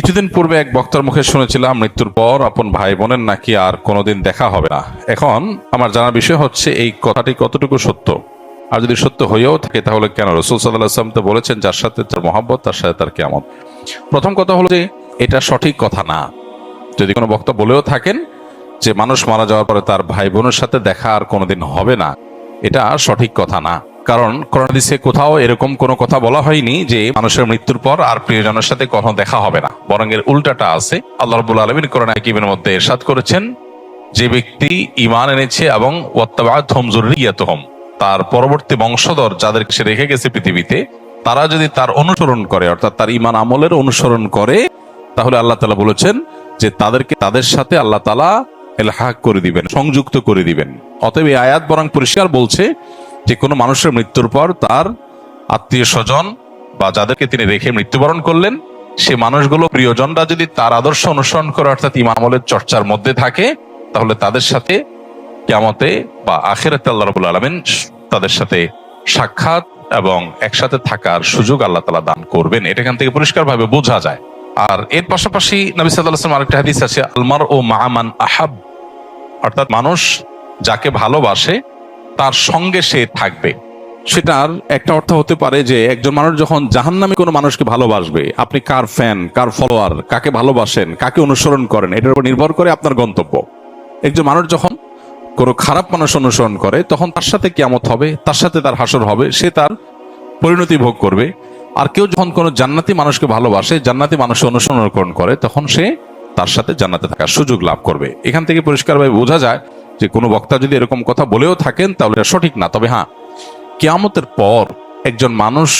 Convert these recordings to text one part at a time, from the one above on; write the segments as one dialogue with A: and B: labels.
A: কিছুদিন পূর্বে এক বক্তার মুখে শুনেছিলাম, মৃত্যুর পর আপন ভাই বোনের নাকি আর কোনোদিন দেখা হবে না। এখন আমার জানার বিষয় হচ্ছে, এই কথাটি কতটুকু সত্য? আর যদি সত্য হয়েও থাকে, তাহলে কেন? রসুল সাল্লাহ তো বলেছেন, যার সাথে তার মহাব্বত, তার সাথে তার কেমন প্রথম কথা হলো যে, এটা সঠিক কথা না। যদি কোনো বক্তা বলেও থাকেন যে, মানুষ মারা যাওয়ার পরে তার ভাই বোনের সাথে দেখা আর কোনোদিন হবে না, এটা সঠিক কথা না। কারণ কোরআন করোনাদিসে কোথাও এরকম কোনো কথা বলা হয়নি যে মানুষের মৃত্যুর পর আর প্রিয়জনের সাথে কখনো দেখা হবে না। বরং এর উল্টাটা আছে। আল্লাহ রবুল আলমিন করোনা কিমের মধ্যে এরশাদ করেছেন, যে ব্যক্তি ইমান এনেছে এবং তার পরবর্তী বংশধর যাদেরকে সে রেখে গেছে পৃথিবীতে, তারা যদি তার অনুসরণ করে, অর্থাৎ তার ইমান আমলের অনুসরণ করে, তাহলে আল্লাহ তালা বলেছেন যে তাদেরকে তাদের সাথে আল্লাহ তালা এলহাক করে দিবেন, সংযুক্ত করে দিবেন। অতএব এই আয়াত বরং পরিষ্কার বলছে যে কোনো মানুষের মৃত্যুর পর তার আত্মীয় স্বজন বা যাদেরকে তিনি রেখে মৃত্যুবরণ করলেন, সে মানুষগুলো প্রিয়জনরা যদি তার আদর্শ অনুসরণ করে, অর্থাৎ ইমামলের চর্চার মধ্যে থাকে, তাহলে তাদের সাথে কেমতে বা আখেরাতে আল্লাহ রবুল আলমিন তাদের সাথে সাক্ষাৎ এবং একসাথে থাকার সুযোগ আল্লাহ তালা দান করবেন। এটা এখান থেকে পরিষ্কারভাবে বোঝা যায়। আর এর পাশাপাশি নবী সাল্লাম আরেকটা হাদিস আছে আলমার ও মাহামান আহাব। অর্থাৎ মানুষ যাকে ভালোবাসে তার সঙ্গে সে থাকবে। সেটার একটা অর্থ হতে পারে যে একজন মানুষ যখন জাহান্নামে কোনো মানুষকে ভালোবাসবে, আপনি কার ফ্যান কার ফলোয়ার কাকে ভালোবাসেন, কাকে অনুসরণ করেন, এটার উপর নির্ভর করে আপনার গন্তব্য। একজন মানুষ যখন কোনো খারাপ মানুষ অনুসরণ করে, তখন তার সাথে কেমত হবে, তার সাথে তার হাসর হবে, সে তার পরিণতি ভোগ করবে। আর কেউ যখন কোনো জান্নাতি মানুষকে ভালোবাসে, জান্নাতি মানুষ অনুসরণ করে, তখন সে তার সাথে জান্নাতে থাকার সুযোগ লাভ করবে। এখান থেকে পরিষ্কারভাবে বোঝা যায় যে কোনো বক্তা যদি এরকম কথা বলেও থাকেন, তাহলে এটা সঠিক না। তবে হ্যাঁ কেয়ামতের পর একজন মানুষ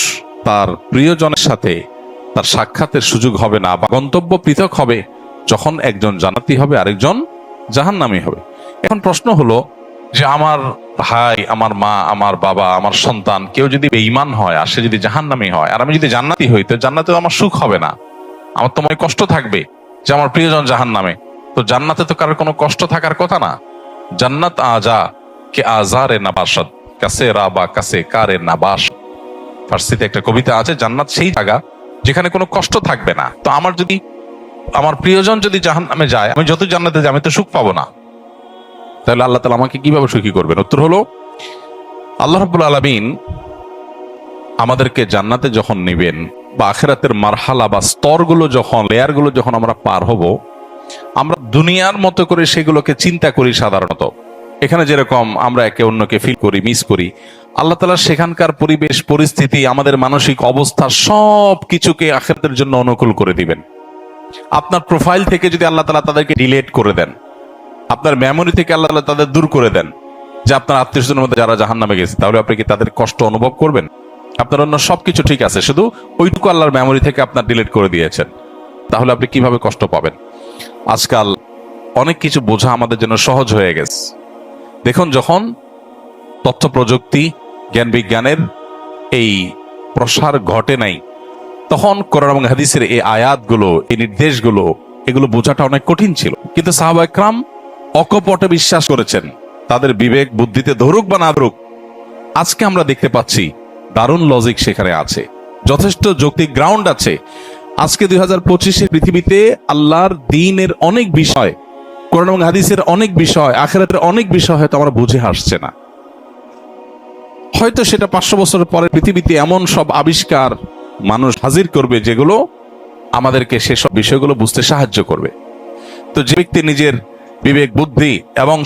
A: তার প্রিয়জনের সাথে তার সাক্ষাতের সুযোগ হবে না, বা গন্তব্য পৃথক হবে যখন একজন জান্নাতি হবে, আরেকজন জাহান্নামী হবে। এখন প্রশ্ন হলো যে আমার ভাই, আমার মা, আমার বাবা, আমার সন্তান, কেউ যদি বেঈমান হয়, আর সে যদি জাহান্নামী হয়, আর আমি যদি জান্নাতি হই, তো জান্নাতে আমার সুখ হবে না। আমার তো কষ্ট থাকবে যে আমার প্রিয়জন জাহান নামে তো জান্নাতে তো কারোর কোনো কষ্ট থাকার কথা না। জান্নাত আজা কে আজারে নাবাসাদ কাছে রা বা কাছে কারে নাবাস। ফার্সিতে একটা কবিতা আছে, জান্নাত সেই জায়গা যেখানে কোনো কষ্ট থাকবে না। তো আমার যদি, আমার প্রিয়জন যদি জাহান নামে যায়, আমি যত জান্নাতে যাই, আমি তো সুখ পাবো না। তাহলে আল্লাহ তালা আমাকে কীভাবে সুখী করবেন? উত্তর হলো, আল্লাহ রাব্বুল আলামিন আমাদেরকে জান্নাতে যখন নেবেন, বা আখেরাতের মারহালা বা স্তরগুলো যখন, লেয়ারগুলো যখন আমরা পার হব আমরা দুনিয়ার মতো করে সেগুলোকে চিন্তা করি সাধারণত। এখানে যেরকম আমরা একে অন্যকে ফিল করি মিস করি, আল্লাহ তালা সেখানকার পরিবেশ, পরিস্থিতি, আমাদের মানসিক অবস্থা সব কিছুকে আখেরাতের জন্য অনুকূল করে দিবেন। আপনার প্রোফাইল থেকে যদি আল্লাহ তালা তাদেরকে ডিলেট করে দেন, আপনার মেমোরি থেকে আল্লাহ তালা তাদের দূর করে দেন, যে আপনার আত্মীয় স্বজনের মধ্যে যারা জাহান নামে গেছে, তাহলে আপনি কি তাদের কষ্ট অনুভব করবেন? আপনার অন্য সবকিছু ঠিক আছে, শুধু ওইটুকু আল্লাহর মেমোরি থেকে আপনার ডিলিট করে দিয়েছেন। তাহলে আপনি কীভাবে কষ্ট পাবেন? আজকাল অনেক কিছু বোঝা আমাদের জন্য সহজ হয়ে গেছে। দেখুন, যখন তথ্য প্রযুক্তি জ্ঞান বিজ্ঞানের এই প্রসার ঘটে নাই, তখন কোরআন এবং হাদিসের এই আয়াতগুলো, এই নির্দেশগুলো, এগুলো বোঝাটা অনেক কঠিন ছিল। কিন্তু সাহাবা একরাম অকপটে বিশ্বাস করেছেন, তাদের বিবেক বুদ্ধিতে ধরুক বা না ধরুক, আজকে আমরা দেখতে পাচ্ছি দারুণ লজিক সেখানে আছে। যথেষ্ট যৌক্তিক গ্রাউন্ড আছে। আজকে দুই হাজার পঁচিশে পৃথিবীতে আল্লাহর দিনের অনেক বিষয়, কোরআন এবং হাদিসের অনেক বিষয়, আখেরাতের অনেক বিষয় হয়তো আমরা বুঝে আসছে না। হয়তো সেটা পাঁচশো বছর পরে পৃথিবীতে এমন সব আবিষ্কার মানুষ হাজির করবে যেগুলো আমাদেরকে সেসব বিষয়গুলো বুঝতে সাহায্য করবে। তো যে ব্যক্তি নিজের বিবেক, বুদ্ধি এবং